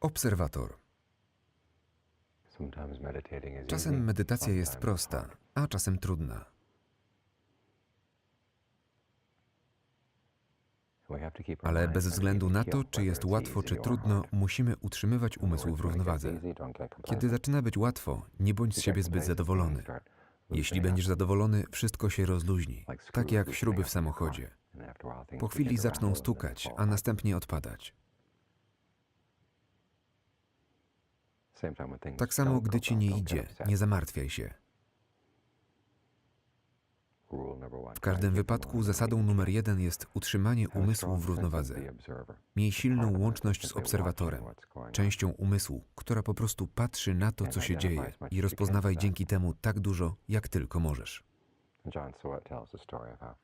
Obserwator. Czasem medytacja jest prosta, a czasem trudna. Ale bez względu na to, czy jest łatwo, czy trudno, musimy utrzymywać umysł w równowadze. Kiedy zaczyna być łatwo, nie bądź z siebie zbyt zadowolony. Jeśli będziesz zadowolony, wszystko się rozluźni, tak jak śruby w samochodzie. Po chwili zaczną stukać, a następnie odpadać. Tak samo, gdy ci nie idzie, nie zamartwiaj się. W każdym wypadku zasadą numer jeden jest utrzymanie umysłu w równowadze. Miej silną łączność z obserwatorem, częścią umysłu, która po prostu patrzy na to, co się dzieje i rozpoznawaj dzięki temu tak dużo, jak tylko możesz.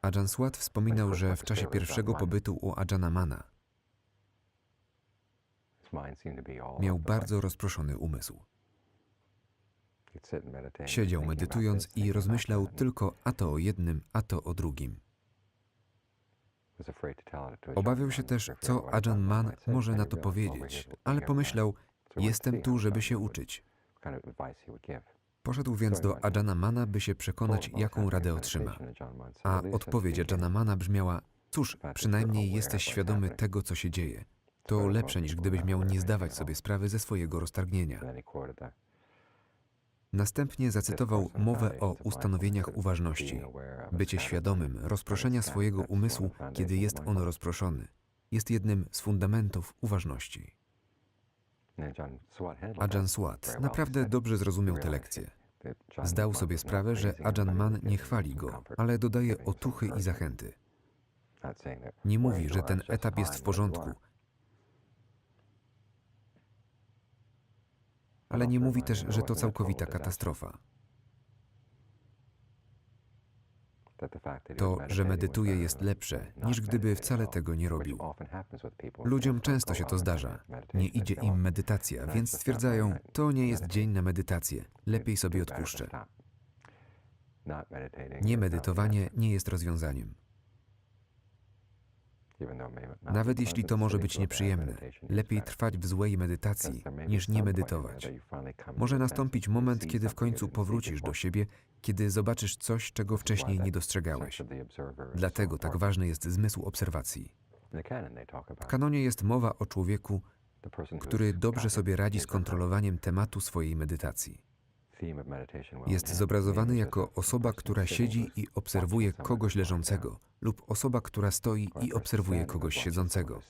Ajahn Swat wspominał, że w czasie pierwszego pobytu u Ajahna Mana miał bardzo rozproszony umysł. Siedział medytując i rozmyślał tylko a to o jednym, a to o drugim. Obawiał się też, co Ajahn Man może na to powiedzieć, ale pomyślał, jestem tu, żeby się uczyć. Poszedł więc do Ajahna Mana, by się przekonać, jaką radę otrzyma. A odpowiedź Ajahna Mana brzmiała, cóż, przynajmniej jesteś świadomy tego, co się dzieje. To lepsze niż gdybyś miał nie zdawać sobie sprawy ze swojego roztargnienia. Następnie zacytował mowę o ustanowieniach uważności. Bycie świadomym rozproszenia swojego umysłu, kiedy jest on rozproszony, jest jednym z fundamentów uważności. Ajahn Swat naprawdę dobrze zrozumiał tę lekcję. Zdał sobie sprawę, że Ajahn Man nie chwali go, ale dodaje otuchy i zachęty. Nie mówi, że ten etap jest w porządku, ale nie mówi też, że to całkowita katastrofa. To, że medytuje, jest lepsze, niż gdyby wcale tego nie robił. Ludziom często się to zdarza. Nie idzie im medytacja, więc stwierdzają, to nie jest dzień na medytację, lepiej sobie odpuszczę. Niemedytowanie nie jest rozwiązaniem. Nawet jeśli to może być nieprzyjemne, lepiej trwać w złej medytacji, niż nie medytować. Może nastąpić moment, kiedy w końcu powrócisz do siebie, kiedy zobaczysz coś, czego wcześniej nie dostrzegałeś. Dlatego tak ważny jest zmysł obserwacji. W kanonie jest mowa o człowieku, który dobrze sobie radzi z kontrolowaniem tematu swojej medytacji. Jest zobrazowany jako osoba, która siedzi i obserwuje kogoś leżącego, lub osoba, która stoi i obserwuje kogoś siedzącego.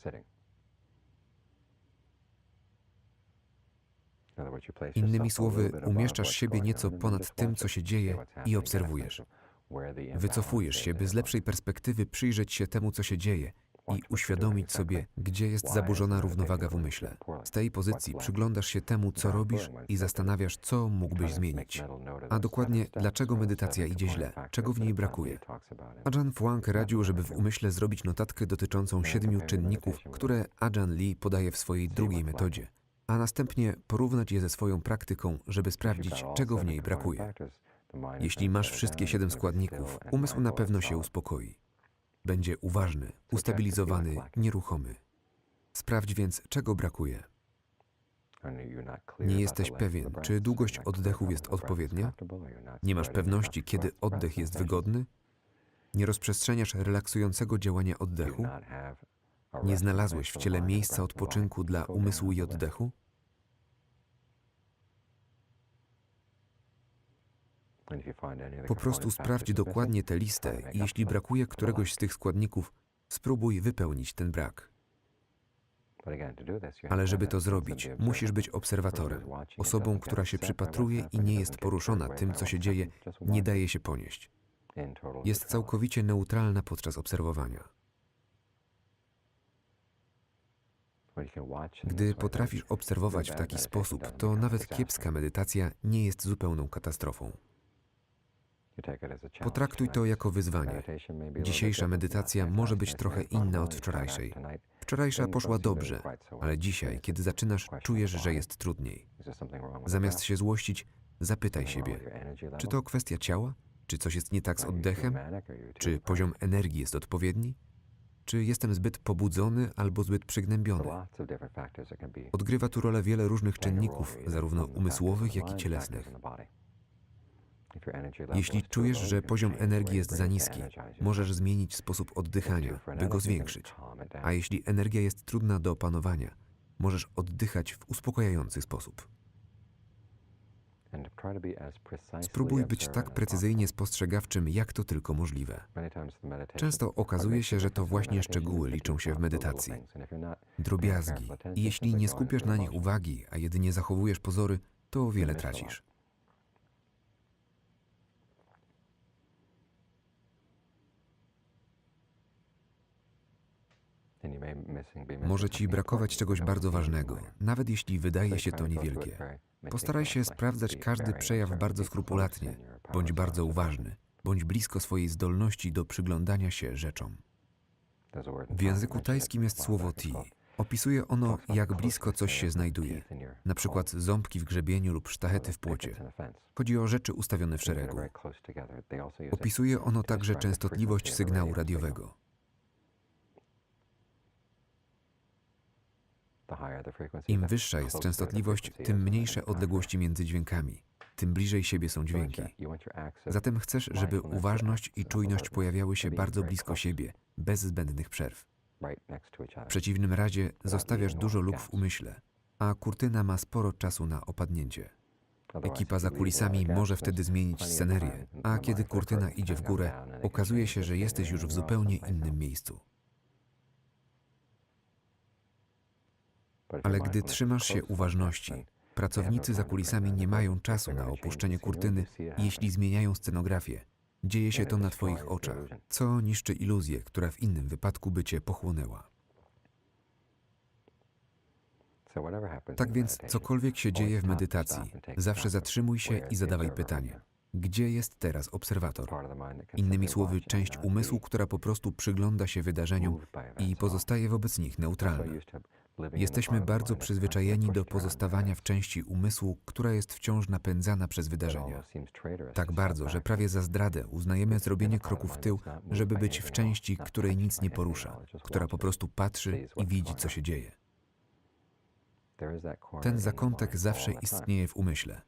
Innymi słowy, umieszczasz siebie nieco ponad tym, co się dzieje i obserwujesz. Wycofujesz się, by z lepszej perspektywy przyjrzeć się temu, co się dzieje i uświadomić sobie, gdzie jest zaburzona równowaga w umyśle. Z tej pozycji przyglądasz się temu, co robisz i zastanawiasz, co mógłbyś zmienić. A dokładnie, dlaczego medytacja idzie źle, czego w niej brakuje. Ajahn Fuang radził, żeby w umyśle zrobić notatkę dotyczącą siedmiu czynników, które Ajahn Lee podaje w swojej drugiej metodzie, a następnie porównać je ze swoją praktyką, żeby sprawdzić, czego w niej brakuje. Jeśli masz wszystkie siedem składników, umysł na pewno się uspokoi. Będzie uważny, ustabilizowany, nieruchomy. Sprawdź więc, czego brakuje. Nie jesteś pewien, czy długość oddechów jest odpowiednia? Nie masz pewności, kiedy oddech jest wygodny? Nie rozprzestrzeniasz relaksującego działania oddechu? Nie znalazłeś w ciele miejsca odpoczynku dla umysłu i oddechu? Po prostu sprawdź dokładnie tę listę. i jeśli brakuje któregoś z tych składników, spróbuj wypełnić ten brak. Ale żeby to zrobić, musisz być obserwatorem, osobą, która się przypatruje i nie jest poruszona tym, co się dzieje, nie daje się ponieść. Jest całkowicie neutralna podczas obserwowania. Gdy potrafisz obserwować w taki sposób, to nawet kiepska medytacja nie jest zupełną katastrofą. Potraktuj to jako wyzwanie. Dzisiejsza medytacja może być trochę inna od wczorajszej. Wczorajsza poszła dobrze, ale dzisiaj, kiedy zaczynasz, czujesz, że jest trudniej. Zamiast się złościć, zapytaj siebie, czy to kwestia ciała? Czy coś jest nie tak z oddechem? Czy poziom energii jest odpowiedni? Czy jestem zbyt pobudzony albo zbyt przygnębiony? Odgrywa tu rolę wiele różnych czynników, zarówno umysłowych, jak i cielesnych. Jeśli czujesz, że poziom energii jest za niski, możesz zmienić sposób oddychania, by go zwiększyć. A jeśli energia jest trudna do opanowania, możesz oddychać w uspokajający sposób. Spróbuj być tak precyzyjnie spostrzegawczym, jak to tylko możliwe. Często okazuje się, że to właśnie szczegóły liczą się w medytacji. Drobiazgi. I jeśli nie skupiasz na nich uwagi, a jedynie zachowujesz pozory, to wiele tracisz. Może ci brakować czegoś bardzo ważnego, nawet jeśli wydaje się to niewielkie. Postaraj się sprawdzać każdy przejaw bardzo skrupulatnie, bądź bardzo uważny, bądź blisko swojej zdolności do przyglądania się rzeczom. W języku tajskim jest słowo ti. Opisuje ono, jak blisko coś się znajduje, na przykład ząbki w grzebieniu lub sztachety w płocie. Chodzi o rzeczy ustawione w szeregu. Opisuje ono także częstotliwość sygnału radiowego. Im wyższa jest częstotliwość, tym mniejsze odległości między dźwiękami, tym bliżej siebie są dźwięki. Zatem chcesz, żeby uważność i czujność pojawiały się bardzo blisko siebie, bez zbędnych przerw. W przeciwnym razie zostawiasz dużo luk w umyśle, a kurtyna ma sporo czasu na opadnięcie. Ekipa za kulisami może wtedy zmienić scenerię, a kiedy kurtyna idzie w górę, okazuje się, że jesteś już w zupełnie innym miejscu. Ale gdy trzymasz się uważności, pracownicy za kulisami nie mają czasu na opuszczenie kurtyny, jeśli zmieniają scenografię. Dzieje się to na Twoich oczach, co niszczy iluzję, która w innym wypadku by Cię pochłonęła. Tak więc, cokolwiek się dzieje w medytacji, zawsze zatrzymuj się i zadawaj pytanie: gdzie jest teraz obserwator? Innymi słowy, część umysłu, która po prostu przygląda się wydarzeniom i pozostaje wobec nich neutralna. Jesteśmy bardzo przyzwyczajeni do pozostawania w części umysłu, która jest wciąż napędzana przez wydarzenia. Tak bardzo, że prawie za zdradę uznajemy zrobienie kroku w tył, żeby być w części, której nic nie porusza, która po prostu patrzy i widzi, co się dzieje. Ten zakątek zawsze istnieje w umyśle,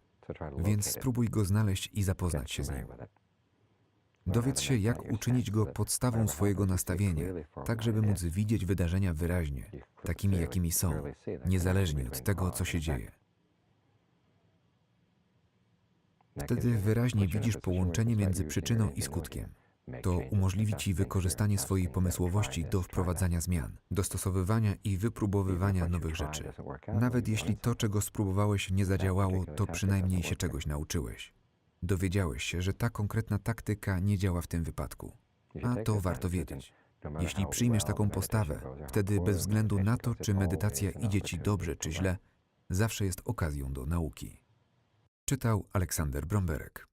więc spróbuj go znaleźć i zapoznać się z nim. Dowiedz się, jak uczynić go podstawą swojego nastawienia, tak żeby móc widzieć wydarzenia wyraźnie, takimi jakimi są, niezależnie od tego, co się dzieje. Wtedy wyraźnie widzisz połączenie między przyczyną i skutkiem. To umożliwi ci wykorzystanie swojej pomysłowości do wprowadzania zmian, dostosowywania i wypróbowywania nowych rzeczy. Nawet jeśli to, czego spróbowałeś, nie zadziałało, to przynajmniej się czegoś nauczyłeś. Dowiedziałeś się, że ta konkretna taktyka nie działa w tym wypadku. A to warto wiedzieć. Jeśli przyjmiesz taką postawę, wtedy bez względu na to, czy medytacja idzie ci dobrze czy źle, zawsze jest okazją do nauki. Czytał Aleksander Bromberek.